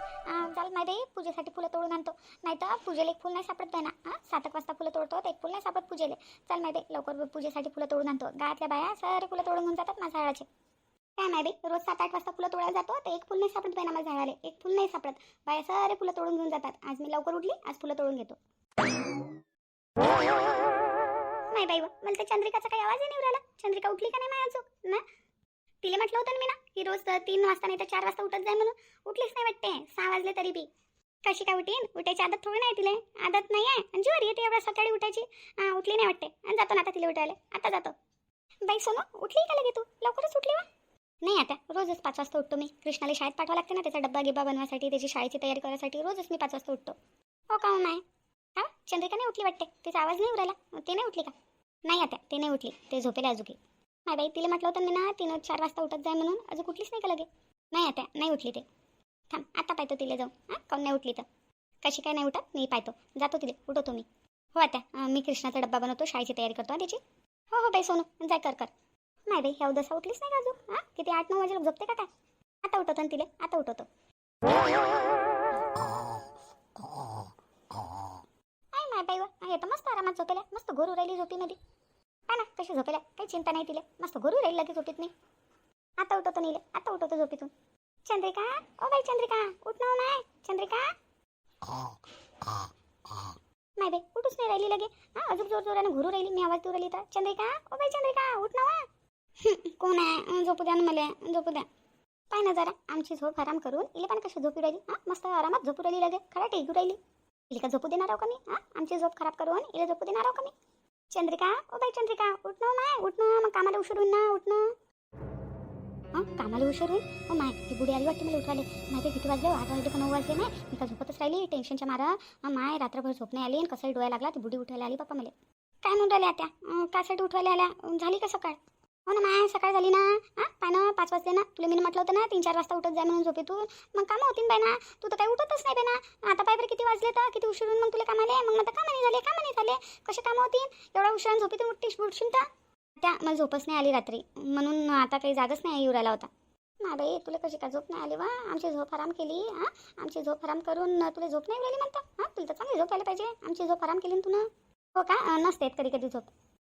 चाल माहिती आहे पूजेसाठी फुलं तोडून आणतो. नाही तर पूजेला एक फुल नाही सापडत आहे ना. हां सात एक वाजता फुलं तोडतो एक फुल नाही सापडत पूजेले. चल माहिती आहे लवकर पूजेसाठी फुलं तोडून आणतो. गावातल्या बाया सारे फुलं तोडून घेऊन जातात माझ्या झाडाचे. काय नाही रोज सात आठ वाजता फुलं तोडायला जातो तर एक फुल नाही सापडत बाई ना माझ्या झाडाले. एक फुल नाही सापडत. बाया सारे फुलं तोडून घेऊन जातात. आज मी लवकर उठली आज फुलं तोडून घेतो. नाही बाई मला तर चंद्रिकाचा काही आवाज नाही राहिला. चंद्रिका उठली का नाही माझ्या अजून? ना? तिला म्हटलं होतं ना मी ना की रोज तीन वाजता नाही तर चार वाजता उठत जाय म्हणून. उठलीच नाही वाटते. सहा वाजले तरी बी. कशी काय उठीन? उठायची आदत थोडी नाही तिला. आदत नाही आहे. आणि जीवर येते एवढ्या सकाळी उठायची. हा उठली नाही वाटते. आणि जातो ना आता तिला उठायला. आता जातो. बाई सोनू उठली का लगे तू? लवकरच उठली वा. नाही आता. रोजच पाच वाजता उठतो मी. कृष्णाला शाळेत पाठवा लागते ना त्याचा डब्बा गिब्बा बनवासाठी त्याची शाळेची तयारी करायसाठी रोजच मी पाच वाजता उठतो. हो का नाही हा? चंद्रिका नाही उठली वाटते? तिचा आवाज नाही उरायला? ते नाही उठली का? नाही आता. ते नाही उठली. ते झोपेल अजूकी माय बाई तिला म्हटलं होतं मी ना तिनं चार वाजता उठत जाय म्हणून. अजून कुठलीच नाही का लगे? नाही आता नाही उठली ते. थांब आता पाहतो तिला जाऊ हां काऊन नाही उठली तर? कशी काय नाही उठत? मी पाहतो. जातो तिला उठवतो मी हो आता मी कृष्णाचा डब्बा बनवतो शाळेची तयारी करतो हा त्याची हो हो बाई सोनू जाय कर कर. नाही बाई ह्या उद्या उठलीच नाही का अजून? हां किती आठ नऊ वाजेला झोपते का काय? आता उठवतो ना तिला आता उठवतो. काय माय बाई वा हे तर मस्त आरामात झोपेल्या मस्त घोरू राहिली झोपीमध्ये. काय ना कशी झोपेल्या काही चिंता नाही तिला. मस्त घरू राहील लगेच झोपीत नाही. आता उठवतो नेले. आता उठवतो झोपीतून. चंद्रिका? ओ बाई चंद्रिका उठणार नाही चंद्रिका? नाही बाई उठूच नाही राहिली लगे. हा अजून जोर जोराने घुरू राहिली. मी आवाज देऊ राहिली तर. चंद्रिका? ओ बाई चंद्रिका उठणार कोण आहे? झोपू द्या ना मला. झोपू द्या. पाय ना जरा. आमची झोप आराम करून. इले पण कशी झोपू राहिली? हा मस्त आरामात झोपू राहिली लगे. खरा टेकू राहिली. इले का झोपू देणार आहो का मी? हा आमची झोप खराब करून इले झोपू देणार आहो का मी? चंद्रिका ओ बाई चंद्रिका उठणं माय उठणं मग कामाला उशीर होईल ना उठणं हां कामाला उशीर होईल ओ माय ही बुडी आली वाटते मला उठवाले माहिती किती वाजले हो? आठ वाजले का नऊ वाजले नाही मी का झोपतच राहिली टेन्शनच्या मारा. माय रात्रभर झोप नाही आली आणि कसं डोळ्या लागला ती बुडी उठवायला आली पप्पा मला काय म्हणून राहिल्या त्या? कासाठी उठवायला आल्या? झाली का सकाळ? हो ना माय सकाळ झाली ना. हां पाय ना पाच वाजले ना. तुला मी म्हटलं होतं ना तीन चार वाजता उठत जा म्हणून झोपेतून. मग कामं होतीन बाय ना. तू तर काही उठतच नाही बाय ना. आता पाय बरं किती वाजले तर किती उशिरून मग तुला कामाले. मग मग कामं नाही झाले कामं नाही झाले. कसे कामं होतीन? एवढा उशिरा झोपेतून उठतीस उठशील तर? त्या मला झोपच नाही आली रात्री. म्हणून आता काही जागच नाही येऊ राहिला होता. ना बाई तुला कशी का झोप नाही आली वा आमची झोप आराम केली हां? आमची झोप आराम करून तुला झोप नाही राहिली म्हणता. हां तुला तर चांगली झोप आली पाहिजे. आमची झोप आराम केली ना तुला हो का? नसते कधी कधी झोप.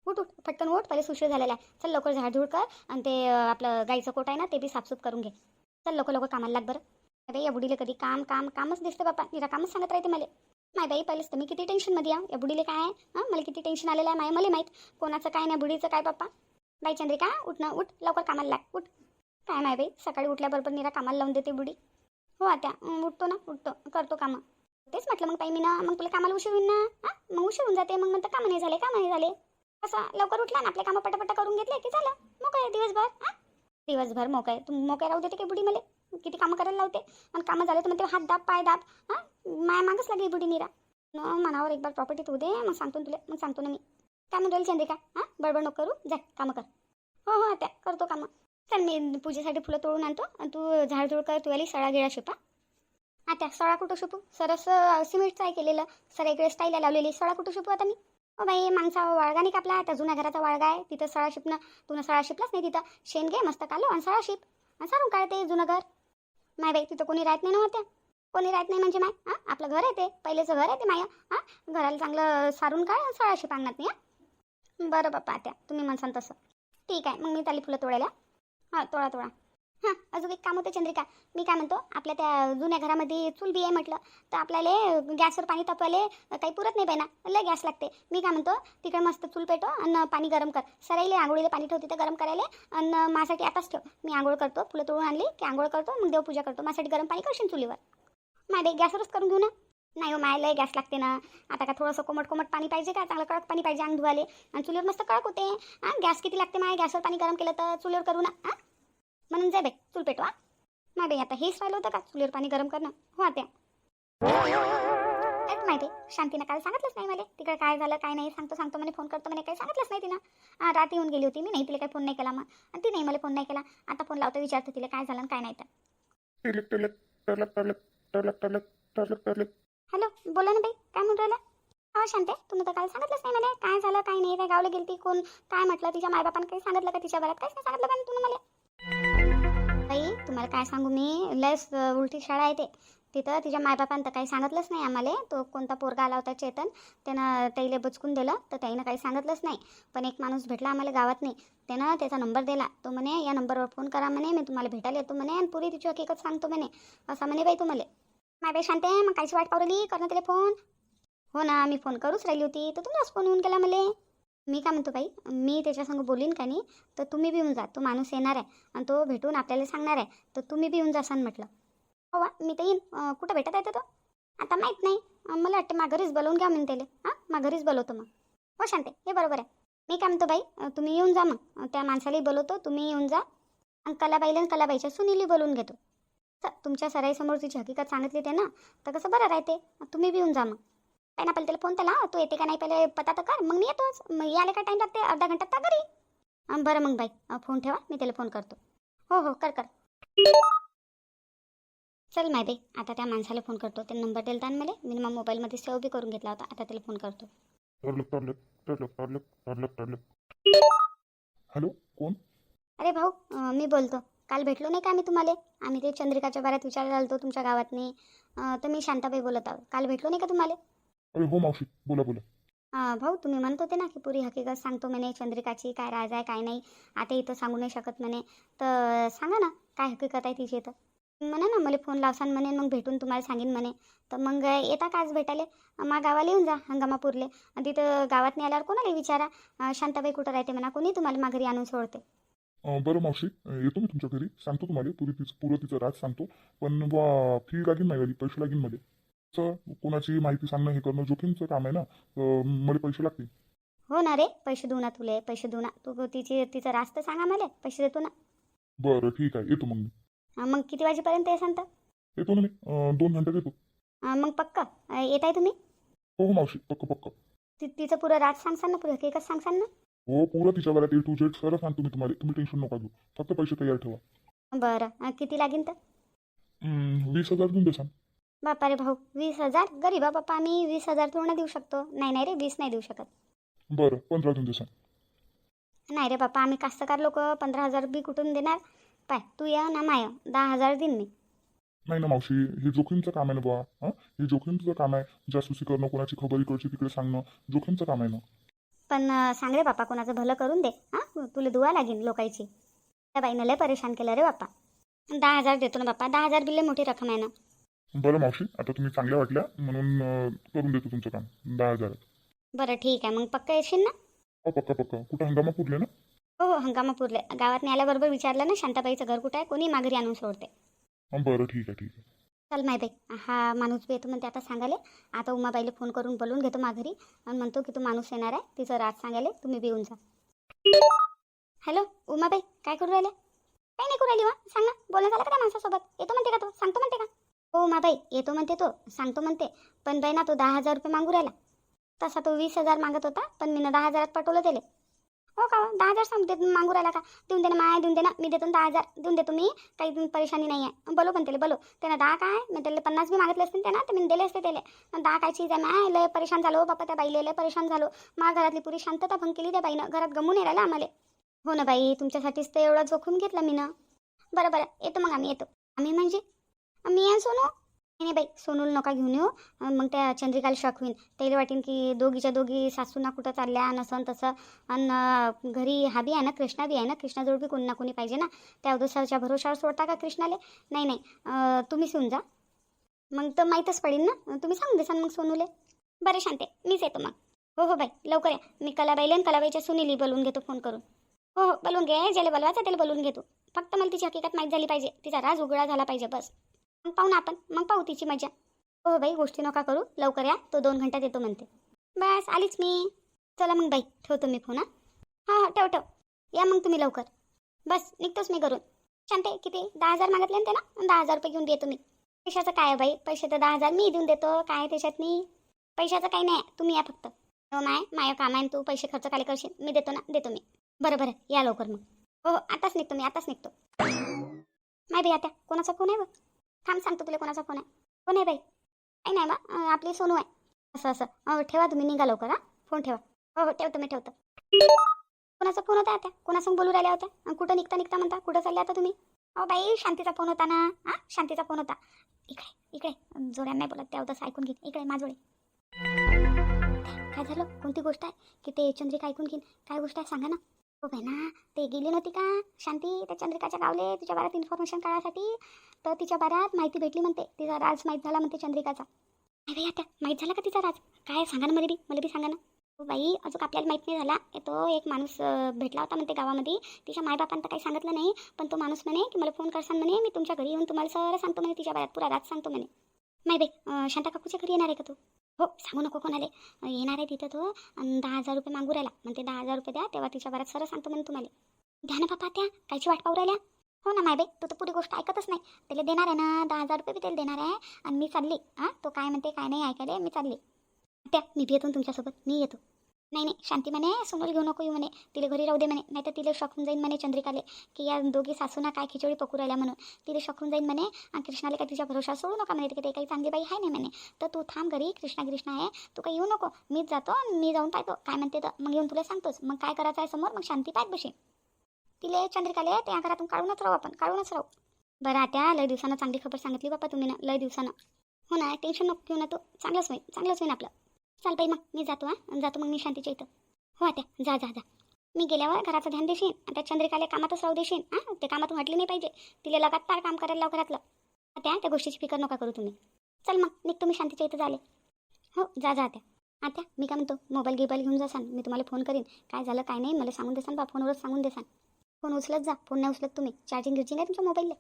हो, उठ उठ पटकन उठ पहिले सुशीर झालेला आहे. चल लवकर झाडझूड कर आणि ते आपलं गाईचं कोट आहे ना ते बी साफसूफ करून घे. चल लवकर लवकर कामाला लाग बरं. अरे या बुडीला कधी काम काम कामच दिसतं बापा. निरा कामच सांगत राहते मला. माय बाई पहिलेच तर मी किती टेन्शनमध्ये या या बुडीले काय आहे? हां? मला किती टेन्शन आलेलं आहे माय मला माहीत. कोणाचं काय नाही बुडीचं काय बाप्पा? बाई चंद्रिका उठ ना उठ. लवकर कामाला लाग उठ. काय माय बाई? सकाळी उठल्याबरोबर निरा कामाला लावून देते बुडी हो आता उठतो ना उठतो. करतो कामं. तेच म्हटलं मग ताई मी ना मग तुला कामाला उशीर होईन ना? हां? मग उशीर होऊन जाते. मग म्हणतं कामं नाही झाले कामं नाही झाले. कसं लवकर उठला ना आपले कामं पटापटा करून घेतले की झालं. मोकळे आहे दिवसभर हां? दिवसभर मोकळे आहे. तू मोकळे राहू देते की बुडी मला. किती कामं करायला लावते. आणि कामं झाले तर मग ते हात दाब पाय दाब हां? माया मागच लागेल बुडी निरा. न मनावर एक बार प्रॉपर्टीत तू दे मग सांगतो ना तुला मग सांगतो ना मी. काय म्हणून राहील चंद्रिका? हां? बडबड नको करू. जा कामं कर. हो हो त्या करतो कामं. चल मी पूजेसाठी फुलं तोडून आणतो. आणि तू झाडझुड कर तुला सळा गिळा शिपा. आता सळा कुठं शिपू? सरस सिमेंटचं आहे केलेलं. सर इकडे स्टाईलला लावलेली. सळा कुठं शिपू आता मी? ओ बाई माणसा वाळगा नाही कापला आता जुन्या घराचा वाळगा आहे. तिथं सळा शिपणं तू सळा शिपलाच नाही तिथं? शेण घे मस्त कालो आणि सळा शिप. आणि सारून काढते जुनं घर. माय बाई तिथं कोणी राहत नाही ना होत्या. कोणी राहत नाही म्हणजे माय हां? आपलं घर आहे ते. पहिलेचं घर आहे ते माय हां? घराला चांगलं सारून काढ आणि सळा शिप आणणार नाही हां? बरं बाप्पा त्या तुम्ही म्हणसान तसं. ठीक आहे मग मी त्याला फुलं तोडायला. हां तोडा तोडा. हां अजून एक काम होतं चंद्रिका. मी काय म्हणतो आपल्या त्या जुन्या घरामध्ये चूल बी आहे म्हटलं तर आपल्याला गॅसवर पाणी तापवायला काही पुरत नाही पाहिना लय गॅस लागते. मी काय म्हणतो तिकडे मस्त चूल पेटो आणि पाणी गरम कर. सराईले आंघोळीला पाणी ठेवते तर गरम करायला आणि माझ्यासाठी आताच ठेव. मी आंघोळ करतो फुलं तोडून आणली की आंघोळ करतो मग देवपूजा करतो. माझ्यासाठी गरम पाणी करशील चुलीवर? माय गॅसवरच करून घेऊ ना? नाही हो माय लय गॅस लागते ना. आता का थोडंसं कोमट कोमट पाणी पाहिजे का? चांगलं कडक पाणी पाहिजे अंग धुवाले आणि चुलीवर मस्त कडक होते. हां गॅस किती लागते माय? गॅसवर पाणी गरम केलं तर चुलीवर करू ना. हां म्हणून जाय बाई चूल पेटवा. नाही बाई आता हेच राहिलं होतं का? चुलीवर पाणी गरम करणं. हो त्या माहिती माहिती शांतीनं काल सांगितलंच नाही मला. तिकडे काय झालं काय नाही सांगतो सांगतो मला फोन करतो मला काही सांगितलंच नाही तिनं. रात येऊन गेली होती मी नाही तिला काही फोन नाही केला मग. आणि ती नाही मला फोन नाही केला. आता फोन लावतो विचारतो तिला काय झालं काय नाही तर. हॅलो बोला ना बाई काय म्हणून राहिला? हा शांते तुम्ही तर काल सांगितलंच नाही मला. काय झालं काय नाही काय गावला गेली ती कोण? काय म्हटलं तिच्या मायबापानं काही सांगितलं का तिच्या बऱ्यात काय सांगितलं का तुम्ही मला? तुम्हाला काय सांगू मी? लयच उलटी शाळा आहे ते. तिथं तिच्या मायबापानं तर काही सांगितलंच नाही आम्हाला. तो कोणता पोरगा आला होता चेतन त्यानं त्याईले बचकून दिलं तर त्याईनं काही सांगितलंच नाही. पण एक माणूस भेटला आम्हाला गावात नाही. त्यानं त्याचा नंबर दिला. तो म्हणे या नंबरवर फोन करा म्हणे मी तुम्हाला भेटायला येतो म्हणे आणि पुरी तिची हकीकत सांगतो म्हणे. असं म्हणे बाई तुम्हाला. माय बाई शांते मग कायची वाट पावली करणं त्याला फोन. हो ना मी फोन करूच राहिली होती. तर तुमचाच फोन येऊन गेला मला. मी काय म्हणतो बाई मी त्याच्यासंग बोलीन का नाही तर तुम्ही बी येऊन जा. तो माणूस येणार आहे आणि तो भेटून आपल्याला सांगणार आहे तर तुम्ही बी येऊन जासान म्हटलं. हो वा मी तर येईन. कुठं भेटत आहे तो? आता माहीत नाही. मला वाटतं माघरीच बोलवून घ्या म्हणून त्याला. हां माघरीच बोलवतो मग. हो शांते हे बरोबर आहे. मी काय म्हणतो बाई तुम्ही येऊन जा मग. त्या माणसालाही बोलवतो तुम्ही येऊन जा. आणि कलाबाईला आणि कलाबाईच्या सुनीली बोलवून घेतो. तुमच्या सराईसमोर तिची हकीकत सांगितली ते ना तर कसं बरं राहते? तुम्ही बी येऊन जा मग. काही ना पहिले त्याला फोन त्याला तो येते का नाही पहिले पता तर कर. मग मी येतोच मग यायला काय टाईम लागते? अर्धा घंटा तर घरी. बरं मग बाई. फोन ठेवा. मी त्याला फोन करतो. हो हो कर कर. चल माय बाई. आता त्या माणसाला फोन करतो. ते नंबर दिलता ना मला. मी मग मोबाईलमध्ये सेव्ह बी करून घेतला होता. आता त्याला फोन करतो. हॅलो कोण? अरे भाऊ मी बोलतो. काल भेटलो नाही का आम्ही तुम्हाला? आम्ही ते चंद्रिकाच्या बाऱ्यात विचारायला आलतो तुमच्या गावातनी. अं, तर मी शांताबाई बोलत आहोत काल भेटलो नाही का तुम्हाला? अरे हो मावशी बोला बोला. भाऊ तुम्ही म्हणत होते ना की पुरी हकीकत सांगतो म्हणे चंद्रिकाची काय राज आहे काय नाही. आता इथं सांगू नाही शकत म्हणे. तर सांगा ना काय हकीकत आहे तिची तर म्हणा ना मला फोन लावसान म्हणे मग भेटून तुम्हाला सांगेन म्हणे. तर मग येता का आज भेटायला? मा गावाला येऊन जा हंगामापूरले. आणि तिथं गावात नाही आल्यावर कोणाला विचारा? शांताबाई कुठं राहते म्हणा कोणी तुम्हाला माघारी आणून सोडते? बरं मावशी येतो मी तुमच्या घरी. सांगतो तुम्हाला पुरी तिचं पुरं तिचं राज सांगतो. पण फी लागेल नाही पैसे लागेल मध्ये कोणाची माहिती सांगणं हे करणं जोखीमचं काम आहे ना? मला पैसे लागतील. हो ना रे पैसे देऊ ना तुले पैसे देऊ ना. तू तिची तिचं रास्त सांगा मला पैसे देतो ना. बरं ठीक आहे येतो मग मी. मग किती वाजेपर्यंत येसान तर येतो ना मी. दोन घंट्यात येतो. मग पक्क. येत आहे तुम्ही? हो हो मावशी पक्क पक्क. ति तिचं पुरं राज सांगसान ना पुरं. हकीकत सांगसान ना. हो पुरं तिच्या घरात ए टू झेड सर सांगतो मी तुम्हाला तुम्ही टेन्शन नका घेऊ. फक्त पैसे तयार ठेवा. बरं. किती लागेल तर? वीस हजार देऊन देसान बापा रे भाऊ वीस हजार? गरीबा बाप्पा आम्ही वीस हजार थोडं देऊ शकतो. नाही नाही रे वीस नाही देऊ शकत. बरं पंधरा देऊन देसान नाही रे बाप्पा आम्ही कास्तकार लोक पंधरा हजार बी कुठून देणार? पाय तू या ना माय दहा हजार देईन मी. नाही ना मावशी हे जोखीमचं काम आहे ना बुवा हां? हे जोखीमचं काम आहे. जासूसी करणं कोणाची खबर इकडची तिकडे सांगणं जोखीमचं काम आहे ना. पण सांग रे बाप्पा कोणाचं भलं करून दे हां? तुला दुवा लागेल लोकांची. त्या बाईनं लय परेशान केलं रे बाप्पा दहा हजार देतो ना बाप्पा दहा हजार बिल्ले मोठी रक्कम आहे ना. बरं मावशी आता तुम्ही चांगल्या वाटल्या म्हणून अं, करून देतो तुमचं काम. दहा हजारात बरं ठीक आहे मग पक्का येशील ना? हो पक्का पक्का. कुठं हंगामा पुरले ना? हो हो हंगामापूरले गावात आल्याबरोबर विचारलं ना शांताबाईचं घर कुठं आहे? कोणी माघारी आणून सोडते. हां बरं ठीक आहे ठीक आहे. चल माय बाई. हा माणूस बी येतो म्हणते आता सांगाले आता उमाबाईला फोन करून बोलून घेतो माघारी. आणि म्हणतो की तो माणूस येणार आहे तिचं राज सांगायले तुम्ही बी येऊन जा. हॅलो उमाबाई काय करू राहिले काही नाही करू राहिली वा. सांग ना बोलणं झालं का त्या माणसासोबत? येतो म्हणते का तो? सांगतो म्हणते का? हो माबाई येतो म्हणते तो सांगतो म्हणते. पण बाई ना तो दहा हजार रुपये मागू राहिला. तसा तो वीस हजार मागत होता पण मी दहा हजारात पाठवलं त्याला. हो का हो? दहा हजार सांगते मागू राहिला का? देऊन दे ना माय देऊन दे ना मी देतो दहा हजार. देऊन देतो मी काही परेशानी नाही आहे बोलो पण त्याला बोलो त्यानं दहा काय? मी त्याला पन्नास बी मागितले असते ना तर मी दिले असते त्याला. पण दहा काय चीज आहे माय? लय परेशान झालो हो बापा त्या बाईले लय परेशान झालो. मा घरातली पुरी शांतता भंग केली त्या बाईनं. घरात गमून राहिला आम्हाला. हो ना बाई तुमच्यासाठीच तर एवढा जोखून घेतला मी ना बरं बरं येतो मग आम्ही येतो. आम्ही म्हणजे? मी आणि सोनू? नाही नाही बाई सोनूला नका घेऊन येऊ. मग त्या चंद्रिकाला शॉक होईन. त्याला वाटेन की दोघीच्या दोघी सासूना कुठं चालल्या नसन तसं. आणि घरी हा बी आहे ना कृष्णा बी आहे ना? कृष्णाजवळ बी कोणी ना कोणी पाहिजे ना? त्या अवदसाच्या भरोशावर सोडता का कृष्णाले? नाही नाही. तुम्हीच येऊन जा. मग तर माहीतच पडेल ना? तुम्ही सांगून देसान मग सोनूले. बरं शांते. मीच येतो मग. हो हो बाई. लवकर या. मी कलाबाईला आणि कलाबाईच्या सुनीली बोलवून घेतो फोन करून. हो हो बोलवून घे. ज्याला बोलवायचं त्याला बोलवून घेतो. फक्त मला तिची हकीकत माहीत झाली पाहिजे. तिचा राज उघडा झाला पाहिजे बस. मग पाहू ना आपण. मग पाहू तिची मजा. हो, हो बाई गोष्टी नका करू. लवकर या. तो दोन घंट्यात येतो म्हणते. बस आलीच मी. चला मग बाई ठेवतो मी फोन हां. हां ठेव ठेव. या मग तुम्ही लवकर. बस निघतोच मी घरून. शांते किती? दहा हजार मागितले ना ते ना दहा हजार रुपये घेऊन देतो मी. पैशाचं काय आहे बाई? पैसे तर दहा हजार मी देऊन देतो. काय त्याच्यात मी पैशाचं काही नाही. आहे, तुम्ही या फक्त. हो माय माय काम आहे न तू. पैसे खर्च काय करशील. मी देतो ना देतो मी. बरं बरं. या लवकर मग. हो हो आताच निघतो मी आताच निघतो. माय बाई आता कोणाचा फोन आहे बघ? थांब सांगतो तुला कोणाचा फोन आहे. फोन आहे बाई? काही नाही बा आपली सोनू आहे. असं असं. ठेवा तुम्ही निघा लवकर हा. फोन ठेवा. हो हो ठेवतो मी ठेवतो. कोणाचा फोन होता आता? कोणासंग बोलू राहिल्या होत्या? कुठं निघता निघता म्हणता? कुठं चालल्या आता तुम्ही? अहो बाई शांतीचा फोन होता ना. हा शांतीचा फोन होता. इकडे इकडे. जोड्या नाही बोलत त्या तसं ऐकून घेईन. इकडे माझोळे काय झालं? कोणती गोष्ट आहे? की ते चंद्रिका ऐकून घेईन? काय गोष्ट आहे? सांगा ना. हो बाई ना. ते गेली नव्हती का शांती? त्या चंद्रिकाच्या गावले तिच्या बारात इन्फॉर्मेशन काढायसाठी तर तिच्या बारात माहिती भेटली म्हणते. तिचा राज माहीत झाला म्हणते चंद्रिकाचा. नाही आता माहीत झाला का तिचा राज? काय सांगा ना मला बी मला बी सांगा ना. हो बाई अजून आपल्याला माहीत नाही झाला. तो एक माणूस भेटला होता म्हणते गावामध्ये. तिच्या मायबापांना तर काही सांगितलं नाही. पण तो माणूस म्हणे की मला फोन करसान म्हणे मी तुमच्या घरी येऊन तुम्हाला सर सांगतो म्हणे तिच्या बारात पुरा राज सांगतो म्हणे. नाही बाई शांता काकूच्या घरी येणार आहे का तू? हो सांगू नको कोणाले. येणार आहे तिथं तो आणि दहा हजार रुपये मागू राहिला. म्हणते दहा हजार रुपये द्या तेव्हा तिच्या बारात सरळ सांगतो म्हणून तुम्हाला. द्या ना बापा त्या कायची वाट पाहू राहिल्या. हो ना माय तू तर पुरी गोष्ट ऐकतच नाही. त्याला देणार आहे ना दहा हजार रुपये बी त्याला देणार आहे. आणि मी चालली हां तो काय म्हणते काय नाही ऐकायला मी चालली. त्या मी बी येतो तुमच्यासोबत मी येतो. नाही नाही शांती म्हणे सोनल घेऊ नको येऊ म्हणे तिला घरी राहू दे म्हणे नाही तर तिला शॉकून जाईन म्हणे चंद्रिकाले की या दोघी सासूना काय खिचडी पकू राहिल्या म्हणून. तिला शॉकून जाईन म्हणे आणि कृष्णाला काय तिच्या भरोशा सोडू नका म्हणे ते काही चांगली बाई आहे नाही म्हणे. तर तू थांब घरी कृष्णा कृष्णा आहे तू काही येऊ नको. मीच जातो मी जाऊन पाहतो काय म्हणते तर मग येऊन तुला सांगतोच. मग काय करायचं आहे समोर? मग शांती पाहत बशी. तिले चंद्रिकाले त्या घरातून काढूनच राहू आपण काढूनच राहू. बरं आत्या लय दिवसानं चांगली खबर सांगितली बाप्पा तुम्ही ना लय दिवसानं. हो ना टेन्शन नको घेऊ ना तू चांगलंच होईल चांगलंच होईल आपलं. चाल बाई मग मी जातो हां. जातो मग मी शांतीच्या इथं. हो आत्या. जा जा जा. मी गेल्यावर घराचं ध्यान देशील आता चंद्रिकाला कामातच राहू देशील हां. ते कामातून हटली नाही पाहिजे. तिला लगातार काम करायला लाव घरातलं. त्या त्या गोष्टीची फिकर नका करू तुम्ही. चल मग निघतो मी शांतीच्या इथं झाले हो जा जा आत्या. आता मी काय म्हणतो? मोबाईल गिबाईल घेऊन जासान. मी तुम्हाला फोन करीन. काय झालं काय नाही मला सांगून देसान बा फोनवरच सांगून देसान. फोन उचलत जा फोन नाही उचलत तुम्ही. चार्जिंग गिर्जिंग आहे तुमच्या मोबाईलला?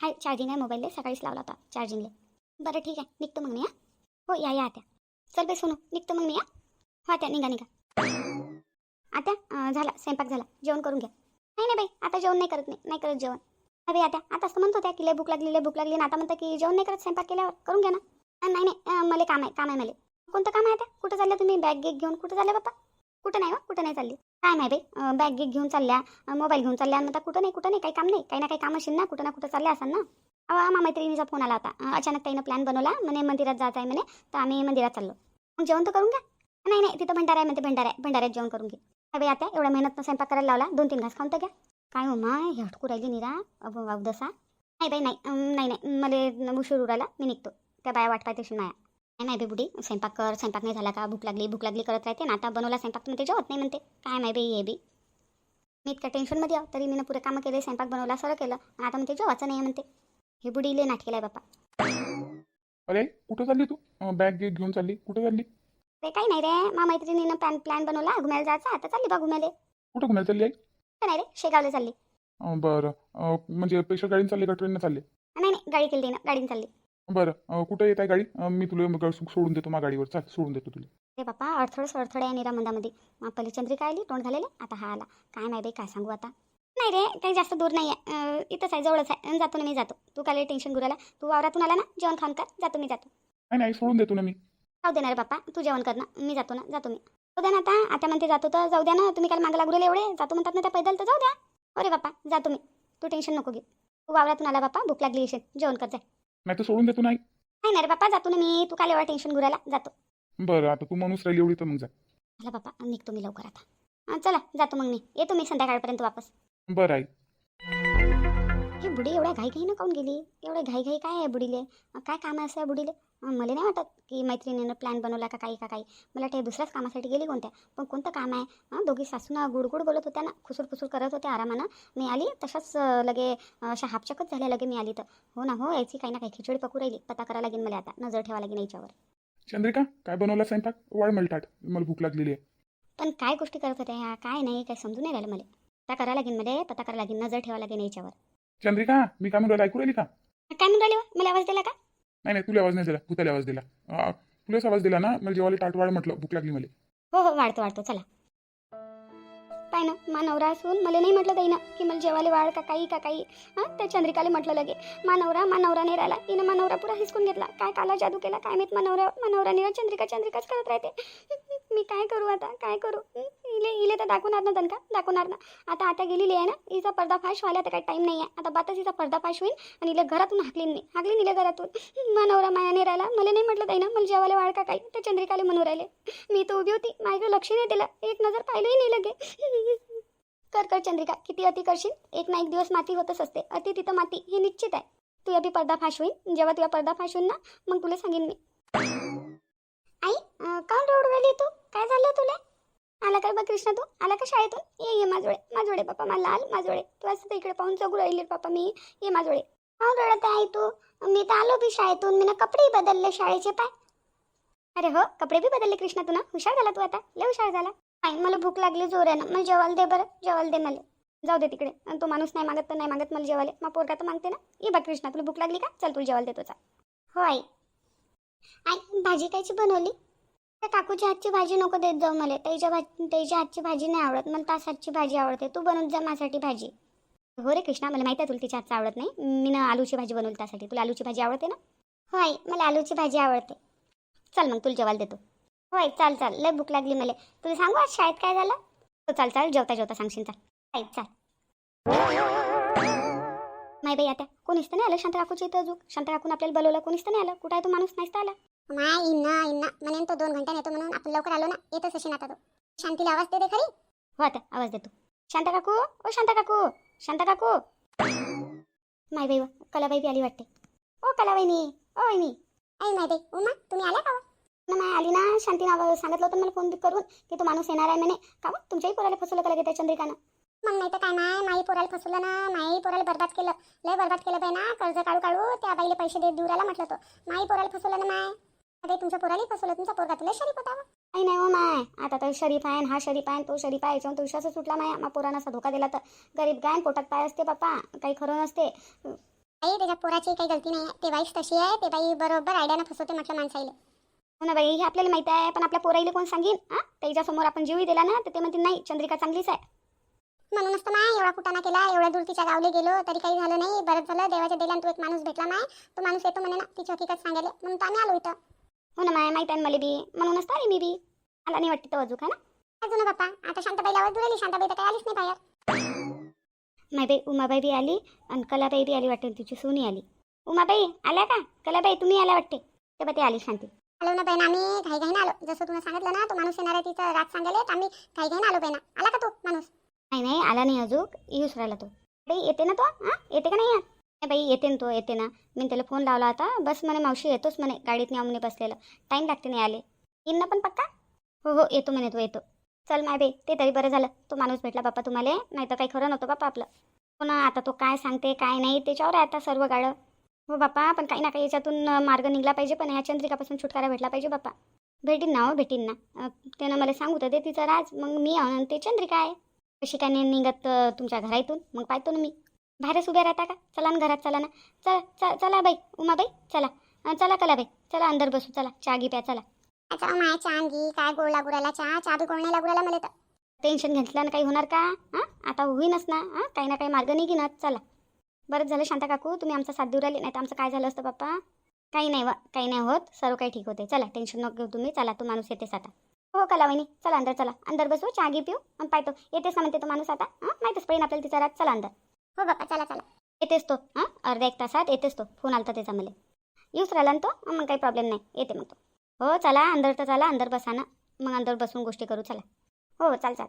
हाय चार्जिंग आहे मोबाईलला. सकाळीच लावला होता चार्जिंगला. बरं ठीक आहे. निघतो मग मी हा. हो या या आत्या. चल बे सोनू निघतो मग मी हा? हो त्या निघा निघा. आता झाला स्वयंपाक झाला. जेवण करून घ्या. नाही नाही बाई आता जेवण नाही करत नाही नाही करत जेवण. अरे आता आता असं म्हणत होत्या की लय भूक लागली लय भूक लागली ना आता म्हणता की जेवण नाही करत स्वयंपाक केल्यावर करून घ्या ना. नाही नाही मला काम आहे काम आहे मला. कोणतं काम आहे आता? कुठं चालल्या तुम्ही? बॅग गेग घेऊन कुठं चालल्या बाप्पा? कुठं नाही हो कुठं नाही चालली. काय नाही बाई बॅग गेग घेऊन चालल्या मोबाईल घेऊन चालल्या म्हणता कुठं नाही कुठं नाही काही काम नाही. काही ना काही काम असेल ना कुठं ना कुठं चालल्या असाल ना. अहो आम्हा मैत्रिणीचा फोन आला होता. अचानक ताईनं प्लॅन बनवला. म्हणे मंदिरात जात आहे म्हणे. तर आम्ही मंदिरात चाललो. मग जेवण तर करून घ्या. नाही नाही तिथं भंडारा आहे म्हणते भंडारा आहे. भंडाऱ्यात जेवण करून घे. हवे आता एवढ्या मेहनत स्वयंपाक करायला लावला. दोन तीन घास खाऊन तर घ्या. काय हो हे हटकू राहिली निरा. अब अवदसा नाही बाई नाही. नाही नाही. मला उशीर उडाला मी निघतो. त्या बाया वाट पाहते माया. नाही नाही बाई बुडी. स्वयंपाक कर. स्वयंपाक नाही झाला का? भूक लागली भूक लागली करत राहते ना. आता बनवला स्वयंपाक म्हणते जेवत नाही म्हणते. काय नाही बाई हे बी? मी इतक्या टेन्शनमध्ये आहो. तरी मी पुरे कामं केले स्वयंपाक बनवला सरळ केलं. आणि आता म्हणते जेवायचं नाही म्हणते. हे बुडी ले नाटकेला आहे बाप्पा. अरे कुठं चालली तू? बॅग गे घेऊन चालली. कुठं चालली? ते काही नाही रे. मा मैत्रिणीनं प्लॅन प्लॅन बनवला. घुमायला जायचा. आता चालली बा घुमायला. कुठं घुमायला चालली आई? नाही रे शेगावला चालली. बरं. म्हणजे स्पेशल गाडीने चालली का ट्रेननं चालली? नाही नाही. गाडी केली ना. गाडीने चालली. बरं. कुठं येत आहे गाडी? मी तुला मग सोडून देतो माझ्या गाडीवर. चाल सोडून देतो तुला. रे बाप्पा अडथळस अडथळे आहे निरामंदामध्ये मग पहिली चंद्रिका आली तोंड झालेले आता हा आला. काय नाही बाई काय सांगू आता. नाही रे काही जास्त दूर नाही आहे इथंच आहे जवळच आहे. जातो ना मी जातो. तू काय टेन्शन गुराला. तू वावरातून आला ना जेवण खाऊन कर. जातो मी जातो. नाही नाही सोडून देतो ना मी. जाऊ दे ना रे बाप्पा. तू जेवण कर ना. मी जातो ना जातो मी. जाऊ द्या ना आता. आता म्हणते जातो तर जाऊ द्या ना. तुम्ही काय मागं लागू एवढे? जातो म्हणतात ना त्या पैदल तर जाऊ द्या. अरे बाप्पा जातो मी. तू टेन्शन नको घे तू वावरातून आला बाप्पा भूक लागली असेल. जेवण कर जाय नाही तर सोडून देतो नाही. नाही ना रे बाप्पा जातो ना मी. तू काय एवढा टेन्शन गुराला? जातो. बरं आता तू माणूस राहिली एवढी तर मग जा. चला बाप्पा निघतो मी लवकर आता. चला जातो मग मी. येतो मी संध्याकाळपर्यंत वापस. बरं आई ही बुडी एवढ्या घाई घाईनं काऊन गेली? एवढ्या घाई घाई काय आहे बुडीले काय काम आहे असं आहे बुडीले अं, मला नाही वाटत की मैत्रिणीनं प्लॅन बनवला का काही का काही. मला हे दुसऱ्याच कामासाठी गेली कोणत्या? पण कोणतं काम आहे? हां दोघी सासूना गुडगुड बोलत होत्या ना खुसूर खुसूर करत होत्या आरामानं. मी आली तशाच अं, लगे अं, अशा हापचकच झाल्या लगे मी आली तर. हो ना हो याची काही ना काही खिचडी पकू राहिली. पता करायला लागेल मला आता. नजर ठेवा लागेल याच्यावर. चंद्रिका काय बनवला स्वयंपाक? वाढ मला ताट मला भूक लागलेली आहे. पण काय गोष्टी करत होत्या ह्या? काय नाही काय समजून नाही राहिलं मला. पता करायला लागेल मला पता करायला लागेल नजर ठेवा लागेल याच्यावर. चंद्रिका मी काय म्हणून ऐकू राहिली का? काय म्हणून राहिली हो? मला आवाज दिला का? नाही नाही तुला आवाज नाही दिला भूताला आवाज दिला. तुलाच आवाज दिला ना? मला जेवायला ताट वाढ म्हटलं भूक लागली मला. हो हो वाढतो वाढतो चला. पाय ना मा नवरा असून मला नाही म्हटलं ना की मला जेवायला वाढ का काही का काही. हां त्या चंद्रिकाला म्हटलं लगे. मा नवरा मा नवरा नाही राहिला तिनं मा नवरा पुरा हिसकून घेतला. काय काला जादू केला काय माहीत मा नवरा मा नवरा निरा चंद्रिका चंद्रिकाच करत राहते. मी काय करू आता? काय करू? इले इले तर दाखवणार ना दणका दाखवणार ना? आता आता गेलेली आहे ना? हिचा पर्दाफाश व्हायला तर काही टाईम नाही आहे आता बातच हिचा पर्दाफाश होईल आणि इले घरातून हाकलीन मी. हाकलीन इले घरातून. मनवरा मायाने माया नाही राहिला. मला नाही म्हटलं ताई ना मला जेवायला वाढ का काही? त्या चंद्रिकाला म्हणून राहिले. मी तर उभी होती. माझं लक्ष नाही तिला एक नजर पाहिलंही नाही लगे. कर कर चंद्रिका. किती अति करशील? एक ना एक दिवस माती होतच असते. अति तिथं माती. हे निश्चित आहे. तुझ्या बी पर्दाफाश होईल जेव्हा तुझ्या पर्दाफाश होईल ना मग तुला सांगेन मी. आई काल रोड रडू राहिली तू? काय झालं तुला? आला काय बा कृष्णा तू? आला का शाळेतून? ये ये माझोळे माझोळे बापा मला लाल माझोळे तू असं तर इकडे पाहून जगू राहिली बापा मी. ये माझोळे काहून रडत आहे तू. मी तर आलो बी शाळेतून. मी ना कपडेही बदलले शाळेचे पाय. अरे हो कपडे बी बदलले कृष्णा तू ना? हुशार झाला तू आता. लय हुशार झाला. आई मला भूक लागली जोरानं. मला जेवायला दे बरं. जेवायला दे मला. जाऊ दे तिकडे. अन तो माणूस नाही मागत तर नाही मागत मला जेवायला. मग पोरगा तर मागते ना. ये बा कृष्णा तुला भूक लागली का? चल तुला जेवायला देतो चाल हो आई आई भाजी कायची बनवली? काकूच्या हातची भाजी नको देत जाऊ मला. त्याच्या भाजी त्याच्या हातची भाजी नाही आवडत. मला तास हातची भाजी आवडते. तू बनवत जा माझ्यासाठी भाजी. हो रे कृष्णा मला माहिती आहे तुला तिच्या हातचं आवडत नाही. मी ना आलूची भाजी बनवली त्यासाठी. तुला आलूची भाजी आवडते ना? हो आई मला आलूची भाजी आवडते. चल मग तुला जेवायला देतो. होय चाल चाल. लय भूक लागली मला. तुला सांगू आज शाळेत काय झालं? हो चाल चाल. जेवता जेवता सांगशील चाल. आई चाल. माय बाई आता कोणीच तर नाही आलं? शांत काकूच्या इथं अजून. शांत काकून आपल्याला बोलवलं. कोणीच तर नाही आलं? कुठं आहे तो माणूस? नाहीच आला. माय इन्ना इन्ना. म्हणेन तो दोन घंटा येतो म्हणून आपण लवकर आलो ना. येतच असेल आता तो. शांतीला आवाज दे दे खरी. हो आता आवाज देतो. शांता काकू ओ शांता काकू शांता काकू. माय बाई कलाबाई बी आली वाटते. ओ कलाबाईनी ओ वहिनी. ऐ माय बाई उमा तुम्ही आल्या का ना माय आली ना शांती नाव सांगितलं होतं मला फोन करून की तो माणूस येणार आहे म्हणे. का बा? तुमच्याही पोराला फसवलं का लगे त्या चंद्रिकानं? मग नाही तर काय माय माई पोराला फसवलं ना माई पोराला बरबाद केलं. लय बरबाद केलं बाई ना कर्ज काढू काढू त्या बाईला पैसे देत देऊराला म्हटलं तो. माई पोराला फसवलं ना माय? अरे तुमच्या पोराला फसवलं. तुमचा पोरगा तुला शरीफ होता. नाही नाही हो माय. आता तर शरीफ आहे हा शरीफ आहे तो शरीफ आहे. याच्यावर तो विश्वासच सुटला माय मा पोरानं असा धोका दिला तर गरीब गायन पोटात पाय असते बाप्पा. काही खरं नसते. आई त्याच्या पोराची काही गलती नाही. ते बाईच तशी आहे. ते बाई बरोबर आयडियानं फसवते म्हटलं माणसाईले. हो ना बाई हे आपल्याला माहिती आहे. पण आपल्या पोराईला कोण सांगेन? हा? त्याच्यासमोर आपण जीवही दिला ना तर ते म्हणते नाही चंद्रिका चांगलीच आहे. म्हणूनच तर माय एवढा कुटाणा केला. एवढ्या दूर तिच्या गावले गेलो तरी काही झालं नाही. बरंच झालं. देवाच्या दिल्यानं तो एक माणूस भेटला माय. तो माणूस येतो म्हणे ना तिची हकीकत सांगायला. म्हणून तर आम्ही आलो इथं. हो ना माय माहीत आहे मला बी. म्हणूनच तर आली मी बी. आला नाही वाटते तो अजून ना? अजून बाप्पा आता शांताबाईला आवाज दुरेली शांताबाई तर काही आलीच नाही बाहेर. माय बाई उमाबाई बी आली आणि कलाबाई बी आली वाटते तिची सोनी आली. उमाबाई आल्या का? कलाबाई तुम्ही आल्या वाटते? ते बा ते आली शांती. आलो ना बहीण आम्ही घाई घाईनं आलो. जसं तुला सांगितलं ना तो माणूस येणार आहे तिचं रात सांगायला तर आम्ही घाई घाईनं आलो बहिणा. आला का तो माणूस? नाही नाही आला नाही अजून. येऊच राहिला तो. बाई येते ना तो? हां? येते का नाही? बाई येते ना तो येते ना. मी त्याला फोन लावला होता. बस म्हणे मावशी येतोच म्हणे गाडीत नाही म्हणे बसलेलं टाईम लागते नाही आले. येईन ना पण पक्का? हो हो येतो म्हणे तो येतो. चल माय बाई ते तरी बरं झालं. तो माणूस भेटला बाप्पा तुम्हाला. नाही तर काही खरं नव्हतं बाप्पा आपलं. हो ना आता तो काय सांगते काय नाही त्याच्यावर आहे आता सर्व गाडं हो बाप्पा पण काही ना काही याच्यातून मार्ग निघला पाहिजे. पण ह्या चंद्रिकापासून छुटकारा भेटला पाहिजे बाप्पा भेटीन ना हो भेटीन ना. त्यानं मला सांगू तर दे तिचा राज. मग मी ते चंद्रिका आहे. कशी काय नाही निघत तुमच्या घरातून मग पाहतो ना मी. बाहेरच उभ्या राहता का? चला ना घरात चला ना. चला च- चला बाई. उमाबाई चला. अं, चला कला बाई. चला अंदर बसू चला. चहा घी प्या चला. अच्छा माय चहा अंगी काय गोड लागू राहिला चहा? चहा बी गोड नाही लागू राहिला मला तर. टेन्शन घेतल्यानं काही होणार का? हां आता होईनच ना. हां काही ना काही मार्ग निघीनच चला. बरंच झालं शांता काकू तुम्ही आमचा साथ देऊ राहिले नाही तर आमचं काय झालं असतं पप्पा काही नाही वा काही नाही होत. सर्व काही ठीक होते चला टेन्शन नको घेऊ तुम्ही. चला तो माणूस येतेस आता. हो कला वहिनी. चला अंदर चला. अंदर बसू चहा घे पिऊ. आणि पाहतो. येतेस ना म्हणते तो माणूस आता? हां माहीतच पडेल आपल्याला तिचा रात चला अंदर. हो बाप्पा चला चला. येतेच तो. हां? अर्ध्या एक तासात येतेच तो. फोन आलता त्याचा मला. येऊच राहिला ना तो मग काही प्रॉब्लेम नाही. येते मग तो. हो चला अंदर तर चला अंदर बसा ना. मग अंदर बसून गोष्टी करू चला. हो चाल चाल.